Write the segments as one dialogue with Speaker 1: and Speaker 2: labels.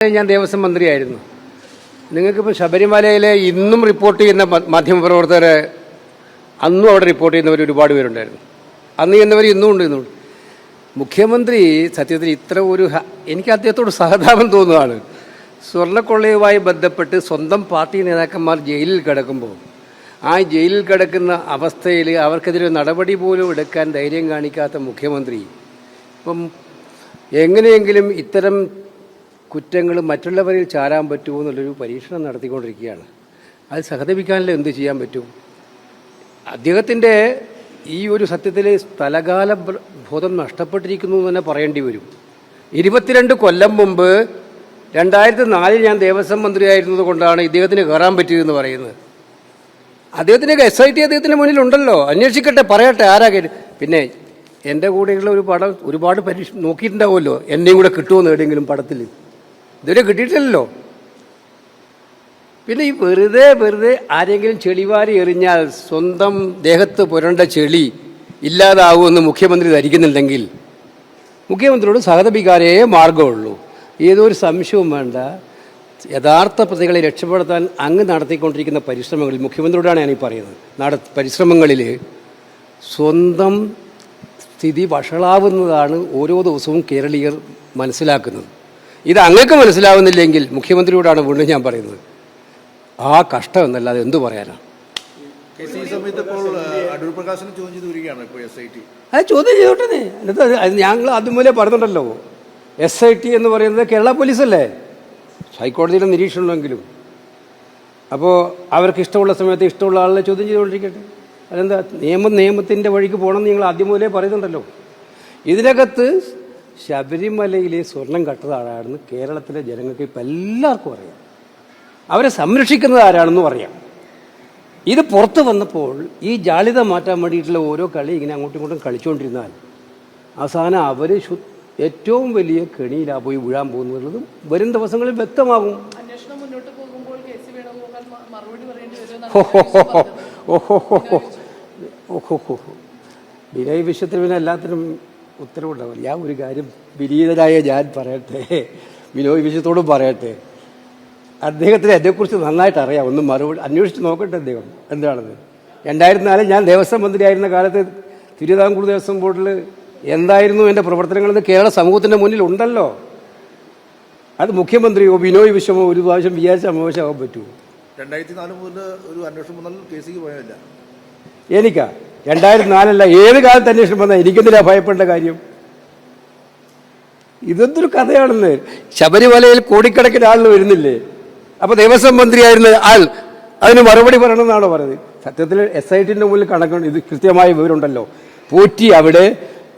Speaker 1: ഞാൻ ദേവസ്വം മന്ത്രിയായിരുന്നു. നിങ്ങൾക്കിപ്പോൾ ശബരിമലയിലെ ഇന്നും റിപ്പോർട്ട് ചെയ്യുന്ന മാധ്യമ മാധ്യമപ്രവർത്തകരെ അന്നും അവിടെ റിപ്പോർട്ട് ചെയ്യുന്നവർ ഒരുപാട് പേരുണ്ടായിരുന്നു. അന്ന് ചെയ്യുന്നവർ ഇന്നും ഉണ്ട് ഇന്നുണ്ട് മുഖ്യമന്ത്രി സത്യത്തിൽ ഇത്ര ഒരു എനിക്ക് അദ്ദേഹത്തോട് സഹതാപം തോന്നുകയാണ്. സ്വർണക്കൊള്ളയുമായി ബന്ധപ്പെട്ട് സ്വന്തം പാർട്ടി നേതാക്കന്മാർ ജയിലിൽ കിടക്കുമ്പോൾ ആ ജയിലിൽ കിടക്കുന്ന അവസ്ഥയിൽ അവർക്കെതിരെ നടപടി പോലും എടുക്കാൻ ധൈര്യം കാണിക്കാത്ത മുഖ്യമന്ത്രി ഇപ്പം എങ്ങനെയെങ്കിലും ഇത്തരം കുറ്റങ്ങൾ മറ്റുള്ളവരിൽ ചാരാൻ പറ്റുമോ എന്നുള്ളൊരു പരീക്ഷണം നടത്തിക്കൊണ്ടിരിക്കുകയാണ്. അത് സഹതപിക്കാനല്ലേ എന്ത് ചെയ്യാൻ പറ്റും? അദ്ദേഹത്തിന്റെ ഈ ഒരു സത്യത്തിൽ സ്ഥലകാല ബോധം നഷ്ടപ്പെട്ടിരിക്കുന്നു എന്ന് തന്നെ പറയേണ്ടി വരും. ഇരുപത്തിരണ്ട് കൊല്ലം മുമ്പ് രണ്ടായിരത്തി നാലിൽ ഞാൻ ദേവസ്വം മന്ത്രിയായിരുന്നത് കൊണ്ടാണ് ഇദ്ദേഹത്തിന് കയറാൻ പറ്റിയതെന്ന് പറയുന്നത്. അദ്ദേഹത്തിന്റെ എസ് ഐ ടി മുന്നിൽ മുന്നിലുണ്ടല്ലോ. അന്വേഷിക്കട്ടെ പറയട്ടെ ആരാ പിന്നെ എന്റെ കൂടെയുള്ള ഒരു പടം ഒരുപാട് പരീക്ഷ നോക്കിയിട്ടുണ്ടാവുമല്ലോ. എന്നെയും കൂടെ കിട്ടുമെന്ന് എവിടെയെങ്കിലും പടത്തിൽ ഇതുവരെ കിട്ടിയിട്ടില്ലല്ലോ. പിന്നെ ഈ വെറുതെ വെറുതെ ആരെങ്കിലും ചെളിവാരി എറിഞ്ഞാൽ സ്വന്തം ദേഹത്ത് പുരണ്ട ചെളി ഇല്ലാതാവുമെന്ന് മുഖ്യമന്ത്രി ധരിക്കുന്നുണ്ടെങ്കിൽ മുഖ്യമന്ത്രിയോട് സഹതപിക്കാരേ മാർഗമുള്ളൂ ഏതൊരു സംശയവും വേണ്ട. യഥാർത്ഥ പ്രതികളെ രക്ഷപ്പെടുത്താൻ അങ്ങ് നടത്തിക്കൊണ്ടിരിക്കുന്ന പരിശ്രമങ്ങളിൽ മുഖ്യമന്ത്രിയോടാണ് ഞാനീ പറയുന്നത്. നട പരിശ്രമങ്ങളിൽ സ്വന്തം സ്ഥിതി വഷളാവുന്നതാണ് ഓരോ ദിവസവും കേരളീയർ മനസ്സിലാക്കുന്നത്. ഇത് അങ്ങക്ക് മനസ്സിലാവുന്നില്ലെങ്കിൽ മുഖ്യമന്ത്രിയോടാണ് വീണ്ടും ഞാൻ പറയുന്നത്. ആ കഷ്ടം എന്നല്ലാതെ എന്തു പറയാനാണ് അത് ചോദ്യം ചെയ്തോട്ടെ എന്നിട്ട് ഞങ്ങൾ അതുമൂലം പറഞ്ഞിട്ടുണ്ടല്ലോ. എസ് ഐ ടി എന്ന് പറയുന്നത് കേരള പോലീസല്ലേ? ഹൈക്കോടതിയുടെ നിരീക്ഷണമെങ്കിലും അപ്പോൾ അവർക്ക് ഇഷ്ടമുള്ള സമയത്ത് ഇഷ്ടമുള്ള ആളെ ചോദ്യം ചെയ്തുകൊണ്ടിരിക്കട്ടെ. അതെന്താ? നിയമം നിയമത്തിന്റെ വഴിക്ക് പോകണമെന്ന് നിങ്ങൾ ആദ്യം മുതലേ പറയുന്നുണ്ടല്ലോ. ഇതിനകത്ത് ശബരിമലയിലെ സ്വർണം കട്ടത് ആരാണെന്ന് കേരളത്തിലെ ജനങ്ങൾക്ക് ഇപ്പം എല്ലാവർക്കും അറിയാം. അവരെ സംരക്ഷിക്കുന്നത് ആരാണെന്നും അറിയാം. ഇത് പുറത്തു വന്നപ്പോൾ ഈ ജാളിത മാറ്റാൻ വേണ്ടിയിട്ടുള്ള ഓരോ കളി ഇങ്ങനെ അങ്ങോട്ടും ഇങ്ങോട്ടും കളിച്ചുകൊണ്ടിരുന്നാൽ അവസാനം അവർ ഏറ്റവും വലിയ കെണിയിലാണ് പോയി വീഴാൻ പോകുന്നുള്ളതും വരും ദിവസങ്ങളിൽ വ്യക്തമാകും.
Speaker 2: ഓഹോ
Speaker 1: ഓഹോ ഓഹോ വിനയ് വിഷയത്തിൽ പിന്നെ എല്ലാത്തിനും ഉത്തരവുണ്ടാവില്ല ഞാൻ ഒരു കാര്യം വിനീതനായ ഞാൻ പറയട്ടെ വിനോയ് വിശ്വത്തോടും പറയട്ടെ. അദ്ദേഹത്തിന് എന്നെക്കുറിച്ച് നന്നായിട്ട് അറിയാം. ഒന്ന് മറുപടി അന്വേഷിച്ച് നോക്കട്ടെ അദ്ദേഹം എന്താണെന്ന്. രണ്ടായിരത്തി നാലിൽ ഞാൻ ദേവസ്വം മന്ത്രിയായിരുന്ന കാലത്ത് തിരുവിതാംകൂർ ദേവസ്വം ബോർഡിൽ എന്തായിരുന്നു എന്റെ പ്രവർത്തനങ്ങളെന്ന് കേരള സമൂഹത്തിന്റെ മുന്നിൽ ഉണ്ടല്ലോ. അത് മുഖ്യമന്ത്രിയോ വിനോയ് വിശ്വമോ ഒരു പ്രാവശ്യം വിചാരിച്ചാൽ മോശമാകാൻ പറ്റുമോ?
Speaker 3: രണ്ടായിരത്തി നാല് മുതൽ ഒരു അന്വേഷണം വന്നാൽ കേസിക്ക് പോയതല്ല
Speaker 1: എനിക്കാ? രണ്ടായിരത്തി നാലല്ല ഏത് കാലത്ത് അന്വേഷണം വന്നാൽ എനിക്കെന്തിനാ ഭയപ്പെടേണ്ട കാര്യം? ഇതെന്തൊരു കഥയാണെന്ന്. ശബരിമലയിൽ കോടിക്കണക്കിന് ആളുകൾ വരുന്നില്ലേ? അപ്പൊ ദേവസ്വം മന്ത്രിയായിരുന്ന ആൾ അതിന് മറുപടി പറയണമെന്നാണോ പറയുന്നത് സത്യത്തിൽ എസ് ഐ ടിന്റെ മുന്നിൽ കണക്കുണ്ട് ഇത് കൃത്യമായ വിവരമുണ്ടല്ലോ. പോറ്റി അവിടെ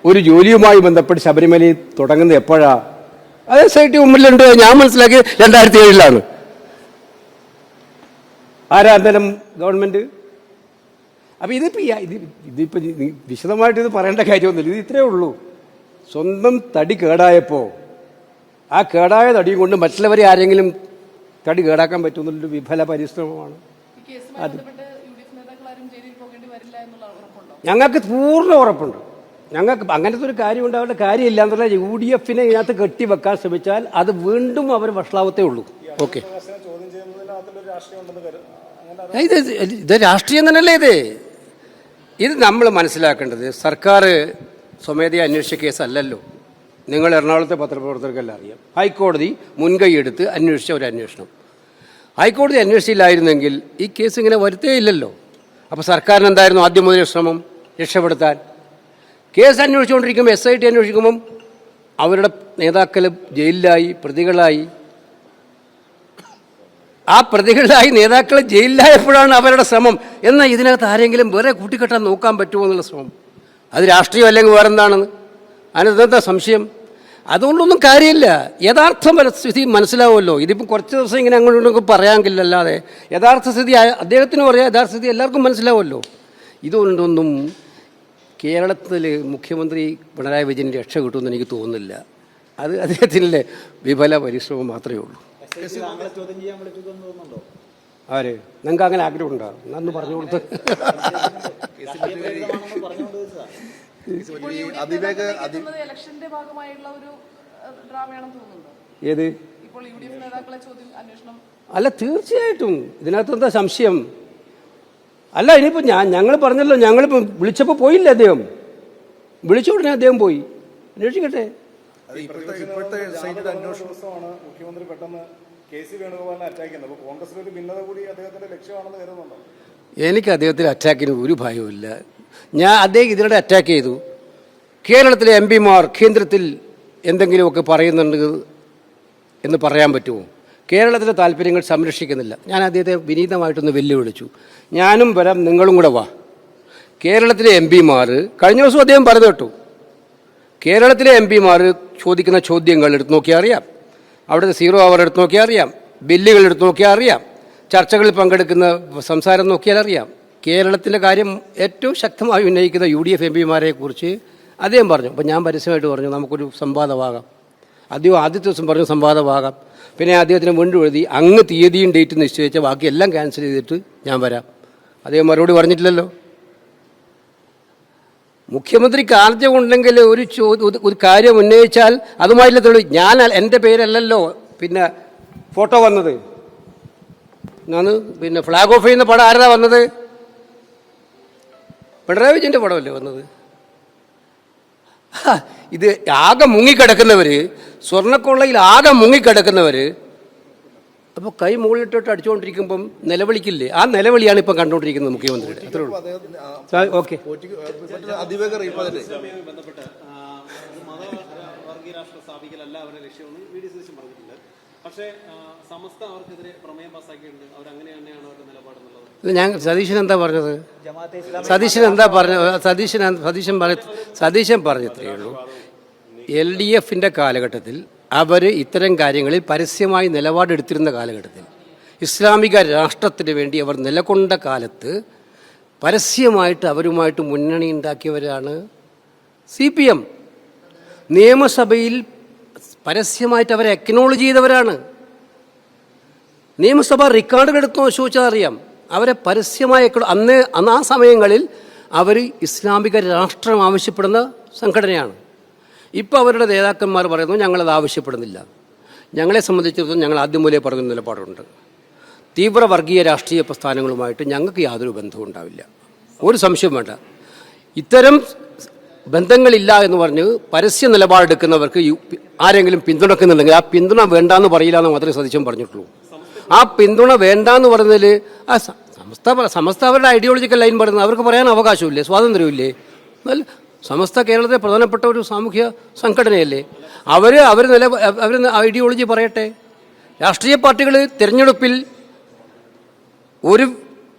Speaker 1: ഒരു ജോലിയുമായി ബന്ധപ്പെട്ട് ശബരിമലയിൽ തുടങ്ങുന്നത് എപ്പോഴാ? അത് എസ് ഐ ടി മുമ്പിലുണ്ട്. ഞാൻ മനസ്സിലാക്കി രണ്ടായിരത്തി ഏഴിലാണ്. ആരാ ഗവൺമെന്റ്? അപ്പൊ ഇതിപ്പോൾ ഈ- ഇത് ഇതിപ്പോൾ വിശദമായിട്ട് ഇത് പറയേണ്ട കാര്യമൊന്നുമില്ല. ഇത് ഇത്രയേ ഉള്ളൂ. സ്വന്തം തടി കേടായപ്പോൾ ആ കേടായ തടിയും കൊണ്ട് മറ്റുള്ളവരെ ആരെങ്കിലും തടി കേടാക്കാൻ പറ്റുമെന്നുള്ളൊരു വിഫല പരിശ്രമമാണ്.
Speaker 2: ഉറപ്പുണ്ടോ?
Speaker 1: ഞങ്ങൾക്ക് പൂർണ ഉറപ്പുണ്ട്. ഞങ്ങൾക്ക് അങ്ങനത്തെ ഒരു കാര്യം ഉണ്ടാവേണ്ട കാര്യമില്ല എന്നുള്ള യു ഡി എഫിനെ ഇതിനകത്ത് കെട്ടിവെക്കാൻ ശ്രമിച്ചാൽ അത് വീണ്ടും അവർ വഷളാവത്തേ ഉള്ളൂ. ഓക്കെ. ഇത് ഇത് രാഷ്ട്രീയം തന്നെയല്ലേ ഇത്? ഇത് നമ്മൾ മനസ്സിലാക്കേണ്ടത് സർക്കാർ സ്വമേധയെ അന്വേഷിച്ച കേസല്ലല്ലോ. നിങ്ങൾ എറണാകുളത്തെ പത്രപ്രവർത്തകർക്കെല്ലാം അറിയാം. ഹൈക്കോടതി മുൻകൈയെടുത്ത് അന്വേഷിച്ച ഒരു അന്വേഷണം. ഹൈക്കോടതി അന്വേഷിച്ചില്ലായിരുന്നെങ്കിൽ ഈ കേസ് ഇങ്ങനെ വരുത്തേ ഇല്ലല്ലോ അപ്പോൾ സർക്കാരിന് എന്തായിരുന്നു ആദ്യം മുതൽ ശ്രമം? രക്ഷപ്പെടുത്താൻ. കേസ് അന്വേഷിച്ചുകൊണ്ടിരിക്കുമ്പോൾ എസ് ഐ ടി അന്വേഷിക്കുമ്പം അവരുടെ നേതാക്കൾ ജയിലിലായി പ്രതികളായി. ആ പ്രതികളിലായി നേതാക്കൾ ജയിലിലായപ്പോഴാണ് അവരുടെ ശ്രമം. എന്നാൽ ഇതിനകത്ത് ആരെങ്കിലും വേറെ കൂട്ടിക്കെട്ടാൻ നോക്കാൻ പറ്റുമോ എന്നുള്ള ശ്രമം? അത് രാഷ്ട്രീയം അല്ലെങ്കിൽ വേറെ എന്താണെന്ന് അതിനെന്താ സംശയം? അതുകൊണ്ടൊന്നും കാര്യമില്ല. യഥാർത്ഥ സ്ഥിതി മനസ്സിലാവുമല്ലോ. ഇതിപ്പോൾ കുറച്ച് ദിവസം ഇങ്ങനെ അങ്ങോട്ടും ഇങ്ങോട്ടും പറയാമെങ്കിലല്ലാതെ യഥാർത്ഥ സ്ഥിതി അദ്ദേഹത്തിന് പറയാം യഥാർത്ഥ സ്ഥിതി എല്ലാവർക്കും മനസ്സിലാവുമല്ലോ. ഇതുകൊണ്ടൊന്നും കേരളത്തിൽ മുഖ്യമന്ത്രി പിണറായി വിജയൻ രക്ഷ കിട്ടുമെന്ന് എനിക്ക് തോന്നുന്നില്ല. അത് അദ്ദേഹത്തിന്റെ വിഫല പരിശ്രമം മാത്രമേ ഉള്ളൂ. ആര്? നിങ്ങൾക്ക് അങ്ങനെ ആഗ്രഹമുണ്ടോ നന്ന് പറഞ്ഞു കൊടുത്ത്.
Speaker 2: ഇലക്ഷന്റെ ഭാഗമായുള്ള ഒരു ഏഹ്, ഡ്രാമയാണെന്ന് തോന്നുന്നുണ്ടോ?
Speaker 1: ഏത്?
Speaker 2: ചോദ്യം
Speaker 1: അല്ല തീർച്ചയായിട്ടും. ഇതിനകത്ത് എന്താ സംശയം? അല്ല ഇനിയിപ്പോൾ ഞാൻ ഞങ്ങൾ പറഞ്ഞല്ലോ ഞങ്ങളിപ്പോൾ വിളിച്ചപ്പോൾ പോയില്ലേ അദ്ദേഹം? വിളിച്ച ഉടനെ അദ്ദേഹം പോയി. അന്വേഷിക്കട്ടെ.
Speaker 3: അത് ഇപ്പോഴത്തെ ഇപ്പോഴത്തെ സൈറ്റിൽ അന്വേഷണം
Speaker 4: ദിവസമാണ് മുഖ്യമന്ത്രി പെട്ടെന്ന് കെ സി വേണുഗോപാലിനെ അറ്റാക്ക് ചെയ്യുന്നത്. അപ്പോൾ കോൺഗ്രസിൽ ഒരു ഭിന്നത കൂടി അദ്ദേഹത്തിന്റെ ലക്ഷ്യമാണെന്ന് കരുതുന്നുണ്ടോ?
Speaker 1: എനിക്ക് അദ്ദേഹത്തിന് അറ്റാക്കിന് ഒരു ഭയവുമില്ല ഞാൻ അദ്ദേഹം ഇതിനിടെ അറ്റാക്ക് ചെയ്തു. കേരളത്തിലെ എം പിമാർ കേന്ദ്രത്തിൽ എന്തെങ്കിലുമൊക്കെ പറയുന്നുണ്ട് എന്ന് പറയാൻ പറ്റുമോ? കേരളത്തിലെ താല്പര്യങ്ങൾ സംരക്ഷിക്കുന്നില്ല. ഞാൻ അദ്ദേഹത്തെ വിനീതമായിട്ടൊന്ന് വെല്ലുവിളിച്ചു. ഞാനും വരാം നിങ്ങളും കൂടെ വാ. കേരളത്തിലെ എം പിമാർ കഴിഞ്ഞ ദിവസം അദ്ദേഹം പറഞ്ഞു കേട്ടു കേരളത്തിലെ എം പിമാർ ചോദിക്കുന്ന ചോദ്യങ്ങൾ എടുത്ത് നോക്കിയാൽ അറിയാം. അവിടുത്തെ സീറോ അവർ എടുത്ത് നോക്കിയാൽ അറിയാം. ബില്ലുകൾ എടുത്ത് നോക്കിയാൽ അറിയാം. ചർച്ചകളിൽ പങ്കെടുക്കുന്ന സംസാരം നോക്കിയാൽ അറിയാം. കേരളത്തിന്റെ കാര്യം ഏറ്റവും ശക്തമായി ഉന്നയിക്കുന്ന യു ഡി എഫ് എം പിമാരെ കുറിച്ച് അദ്ദേഹം പറഞ്ഞു. അപ്പോൾ ഞാൻ പരസ്യമായിട്ട് പറഞ്ഞു നമുക്കൊരു സംവാദമാകാം. അദ്ദേഹം ആദ്യത്തെ ദിവസം പറഞ്ഞു സംവാദമാകാം. പിന്നെ അദ്ദേഹത്തിന് വീണ്ടും എഴുതി അങ്ങ് തീയതിയും ഡേറ്റും നിശ്ചയിച്ച ബാക്കി എല്ലാം ക്യാൻസൽ ചെയ്തിട്ട് ഞാൻ വരാം. അദ്ദേഹം മറുപടി പറഞ്ഞിട്ടില്ലല്ലോ. മുഖ്യമന്ത്രിക്ക് ആർജവുണ്ടെങ്കിൽ ഒരു ഒരു- കാര്യം ഉന്നയിച്ചാൽ അതുമായില്ല തെളിവ്. ഞാൻ എന്റെ പേരല്ലല്ലോ. പിന്നെ ഫോട്ടോ വന്നത്. ഞാൻ പിന്നെ ഫ്ലാഗ് ഓഫ് ചെയ്യുന്ന പടം ആരാ വന്നത്? പിണറായി വിജയന്റെ പടമല്ലേ വന്നത്? ഇത് ആകെ മുങ്ങിക്കിടക്കുന്നവർ സ്വർണക്കൊള്ളയിൽ ആകെ മുങ്ങിക്കിടക്കുന്നവർ അപ്പോൾ കൈ മുകളിലിട്ടിട്ട് അടിച്ചുകൊണ്ടിരിക്കുമ്പം നിലവിളിക്കില്ലേ? ആ നിലവിളിയാണ് ഇപ്പം കണ്ടുകൊണ്ടിരിക്കുന്നത് മുഖ്യമന്ത്രിയുടെ. അത്രേ ഉള്ളൂ. ഓക്കെ.
Speaker 5: പക്ഷേ സമസ്ത അവർക്കെതിരെ പ്രമേയം പാസ്സാക്കിയിട്ടുണ്ട്. അവർ അങ്ങനെ തന്നെയാണ് അവരുടെ നിലപാടെന്നുള്ളത്?
Speaker 1: ഞാൻ സതീശൻ എന്താ പറഞ്ഞത്? സതീശൻ എന്താ പറഞ്ഞത്? സതീശൻ സതീശൻ പറ സതീശൻ പറഞ്ഞത്രേ ഉള്ളൂ. എൽ ഡി എഫിന്റെ കാലഘട്ടത്തിൽ അവർ ഇത്തരം കാര്യങ്ങളിൽ പരസ്യമായി നിലപാടെടുത്തിരുന്ന കാലഘട്ടത്തിൽ ഇസ്ലാമിക രാഷ്ട്രത്തിന് വേണ്ടി അവർ നിലകൊണ്ട കാലത്ത് പരസ്യമായിട്ട് അവരുമായിട്ട് മുന്നണി ഉണ്ടാക്കിയവരാണ് സി പി എം. നിയമസഭയിൽ പരസ്യമായിട്ട് അവരെ അക്നോളജ് ചെയ്തവരാണ്. നിയമസഭ റെക്കോർഡുകൾ എടുത്ത് ചോദിച്ചാൽ അറിയാം. അവരെ പരസ്യമായി അന്ന് അന്ന് ആ സമയങ്ങളിൽ അവർ ഇസ്ലാമിക രാഷ്ട്രം ആവശ്യപ്പെടുന്ന സംഘടനയാണ്. ഇപ്പോൾ അവരുടെ നേതാക്കന്മാർ പറയുന്നു ഞങ്ങളത് ആവശ്യപ്പെടുന്നില്ല. ഞങ്ങളെ സംബന്ധിച്ചിടത്തോളം ഞങ്ങൾ ആദ്യം മുതലേ പറഞ്ഞ നിലപാടുണ്ട്. തീവ്ര വർഗീയ രാഷ്ട്രീയ പ്രസ്ഥാനങ്ങളുമായിട്ട് ഞങ്ങൾക്ക് യാതൊരു ബന്ധവും ഉണ്ടാവില്ല. ഒരു സംശയം വേണ്ട. ഇത്തരം ബന്ധങ്ങളില്ല എന്ന് പറഞ്ഞ് പരസ്യ നിലപാടെടുക്കുന്നവർക്ക് ആരെങ്കിലും പിന്തുണക്കുന്നുണ്ടെങ്കിൽ ആ പിന്തുണ വേണ്ടാന്ന് പറയില്ല എന്ന് മാത്രമേ സതീശൻ പറഞ്ഞിട്ടുള്ളൂ. ആ പിന്തുണ വേണ്ടാന്ന് പറഞ്ഞതിൽ ആ സംസ്ഥ സമസ്ത അവരുടെ ഐഡിയോളജിക്കൽ ലൈൻ പറയുന്നത് അവർക്ക് പറയാൻ അവകാശമില്ലേ? സ്വാതന്ത്ര്യമില്ലേ? സമസ്ത കേരളത്തിലെ പ്രധാനപ്പെട്ട ഒരു സാമൂഹ്യ സംഘടനയല്ലേ? അവർ അവർ നില അവർ ഐഡിയോളജി പറയട്ടെ. രാഷ്ട്രീയ പാർട്ടികൾ തിരഞ്ഞെടുപ്പിൽ ഒരു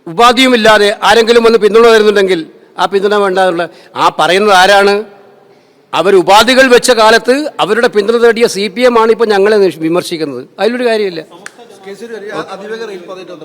Speaker 1: ഉപാധിയുമില്ലാതെ ആരെങ്കിലും ഒന്ന് പിന്തുണ തരുന്നുണ്ടെങ്കിൽ ആ പിന്തുണ വേണ്ടാന്നുള്ള ആ പറയുന്നത് ആരാണ്? അവർ ഉപാധികൾ വെച്ച കാലത്ത് അവരുടെ പിന്തുണ തേടിയ സി പി എം ആണ് ഇപ്പോൾ ഞങ്ങളെ വിമർശിക്കുന്നത്. അതിലൊരു കാര്യമില്ല.